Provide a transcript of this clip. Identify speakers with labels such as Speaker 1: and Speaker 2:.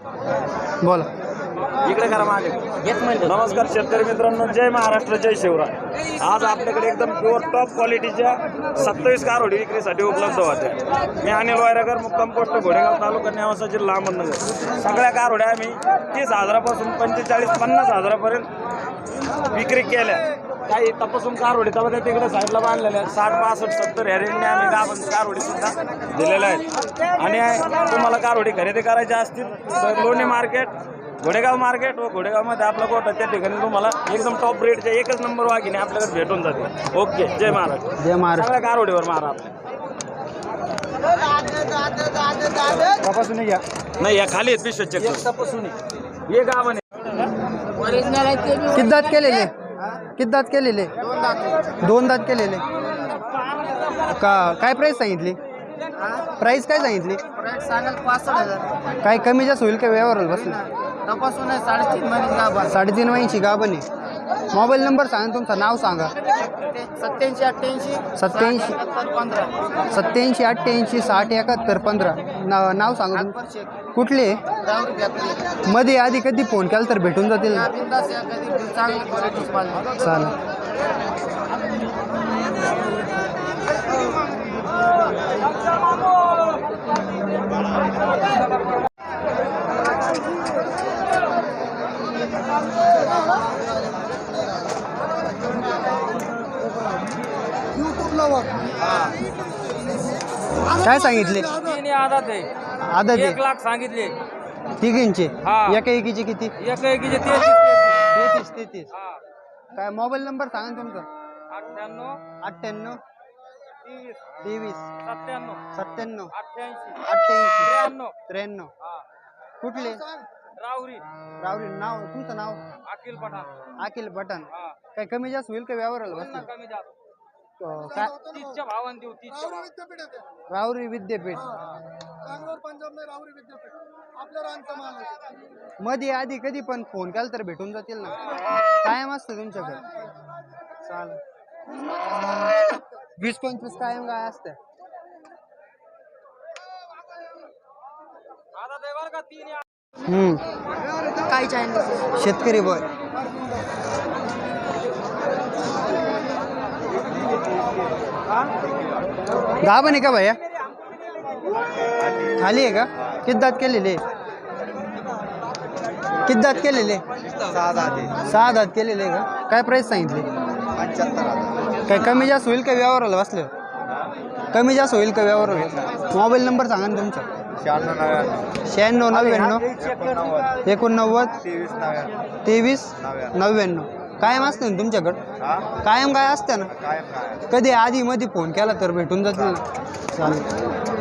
Speaker 1: बोला.
Speaker 2: इकडे करा मागे. नमस्कार शेतकरी मित्रांनो जय महाराष्ट्र जय शिवराय. आज आपल्याकडे एकदम प्युअर टॉप क्वालिटीच्या सत्तावीस कारवडी विक्रीसाठी उपलब्ध होत्या. मी अनिल वायरागर मुक्काम पोस्ट घोडेगाव तालुका नेवासा जिल्हा अहमदनगर. सगळ्या कारवड्या आम्ही तीस हजारापासून पंचेचाळीस पन्नास हजारापर्यंत विक्री केल्या. काही तपासून कारवडी त्या तिकडे साईडला बांधलेल्या आहेत. साठ पासष्ट सत्तर ह्या रेंजने आम्ही गाभण कारवडी सुद्धा दिलेल्या आहेत. आणि तुम्हाला कारवडी खरेदी करायची असतील तर लोणी मार्केट घोडेगाव मार्केट व घोडेगावमध्ये आपला गोठा त्या ठिकाणी तुम्हाला एकदम टॉप रेटच्या एकच नंबर वाघिने आपल्याकडे भेटून जाते ओके जय महाराज.
Speaker 1: जय महाराज.
Speaker 2: सगळ्या कारवडीवर मारा आपल्या
Speaker 1: तपासून घ्या
Speaker 2: नाही या खाली आहेत पिशव्या चेक तपासून ये गावाने.
Speaker 1: किती दात केलेले? किती दात केलेले? दोन दात केलेले. का काय प्राईस सांगितली? प्राईस काय सांगितली?
Speaker 3: सांगाल पासष्ट हजार
Speaker 1: काय कमी जास्त होईल का व्यवहार बसलं
Speaker 3: तपासून आहे साडेतीन महिने गाभा
Speaker 1: साडेतीन महिन्याची गाभण आहे. मोबाईल नंबर सांगा तुमचा नाव सांगा.
Speaker 3: सत्याऐंशी अठ्ठ्याऐंशी
Speaker 1: सत्याऐंशी.
Speaker 3: पंधरा.
Speaker 1: सत्याऐंशी अठ्ठ्याऐंशी साठ एकाहत्तर पंधरा. नाव नाव सांगा तुमचं
Speaker 3: अकबर शेख.
Speaker 1: कुठले?
Speaker 3: राहुल व्यापारी
Speaker 1: मध्ये आधी कधी फोन केला तर भेटून जातील? ना
Speaker 3: या बिंदास या कधी चांगली पाहिजे
Speaker 1: चालेल काय सांगितले?
Speaker 2: आदात आहे.
Speaker 1: आधा ते
Speaker 2: लाख सांगितले.
Speaker 1: तिघींचे?
Speaker 2: हा.
Speaker 1: एका एकीचे किती?
Speaker 2: एक एकीचे तेहतीस.
Speaker 1: तेहतीस तेहतीस. काय मोबाईल नंबर सांगा ना तुमचा?
Speaker 2: अठ्ठ्याण्णव
Speaker 1: अठ्ठ्याण्णव
Speaker 2: तेवीस
Speaker 1: तेवीस.
Speaker 2: सत्त्याण्णव
Speaker 1: सत्त्याण्णव
Speaker 2: अठ्ठ्याऐंशी
Speaker 1: अठ्ठ्याऐंशी
Speaker 2: त्र्याण्णव.
Speaker 1: त्र्याण्णव. कुठले?
Speaker 2: राहुरी.
Speaker 1: रावरी नाव तुमचं नाव?
Speaker 2: अखिल पठाण.
Speaker 1: अखिल बटन
Speaker 2: हा.
Speaker 1: काय कमी जास्त होईल का व्यवहाराला बसलं
Speaker 2: कमी जास्त.
Speaker 1: काय
Speaker 2: तीसच्या भावान देऊ तीसच्या भावानं.
Speaker 1: रावरी विद्यापीठ. मध्ये आधी कधी पण फोन केला तर भेटून जातील ना. कायम असतं तुमच्याकडे? चाल वीस पंचवीस कायम काय असतं?
Speaker 2: बरं का तीन
Speaker 1: हम्म.
Speaker 3: काय चायनीज
Speaker 1: शेतकरी बॉय दहा पण आहे का भैया? खाली आहे का? किती दात केलेले? किती दात केलेले? सहा दात केलेले का? काय प्राईस सांगितले? काय कमी जास्त होईल का व्यवहाराला बसलं? कमी जास्त होईल का व्यवहार मोबाईल नंबर सांगा ना तुमचा. शहाण्णव नव्याण्णव एकोणनव्वद तेवीस नव्याण्णव. कायम असते ना तुमच्याकडं? कायम काय असते ना? कधी आधी मध्ये फोन केला तर भेटून जातील. चालेल.